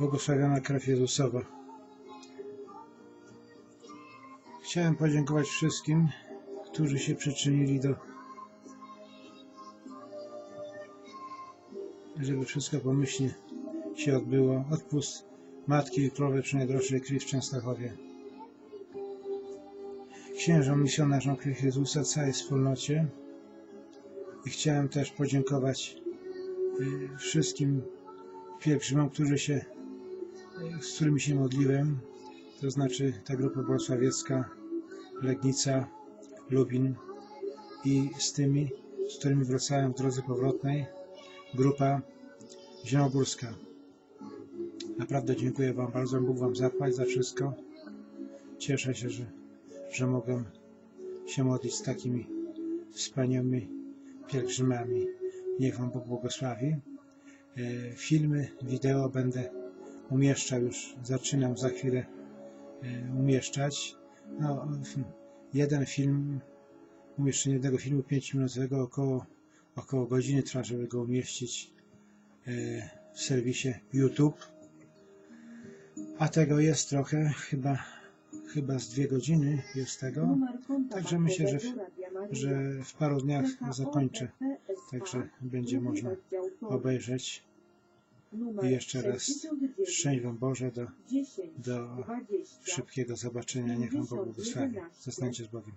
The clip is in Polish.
Błogosławiona krew Jezusowa. Chciałem podziękować wszystkim, którzy się przyczynili do żeby wszystko pomyślnie się odbyło. Odpust Matki i Królowej przy najdroższej krwi w Częstochowie. Księżom misjonarzom krwi Jezusa, całej wspólnocie. I chciałem też podziękować y, wszystkim pielgrzymom, którzy się, z którymi się modliłem, to znaczy ta grupa bolesławiecka, Legnica, Lubin i z tymi, z którymi wracałem w drodze powrotnej, grupa zielonogórska. Naprawdę dziękuję Wam bardzo, Bóg Wam zapłać za wszystko. Cieszę się, że, że mogę się modlić z takimi wspaniałymi pielgrzymami. Niech Wam Bóg błogosławi. E, Filmy, wideo będę umieszczał już, zaczynam za chwilę e, umieszczać. No, f- jeden film, umieszczenie jednego filmu 5 minutowego około, około godziny trwa, żeby go umieścić e, w serwisie YouTube. A tego jest trochę, chyba, chyba z dwie godziny jest tego. Także myślę, że, że w paru dniach zakończę, także będzie można obejrzeć. I jeszcze raz szczęść Wam Boże do, do szybkiego zobaczenia. Niech Wam Bóg błogosławi. Zostańcie z Bogiem.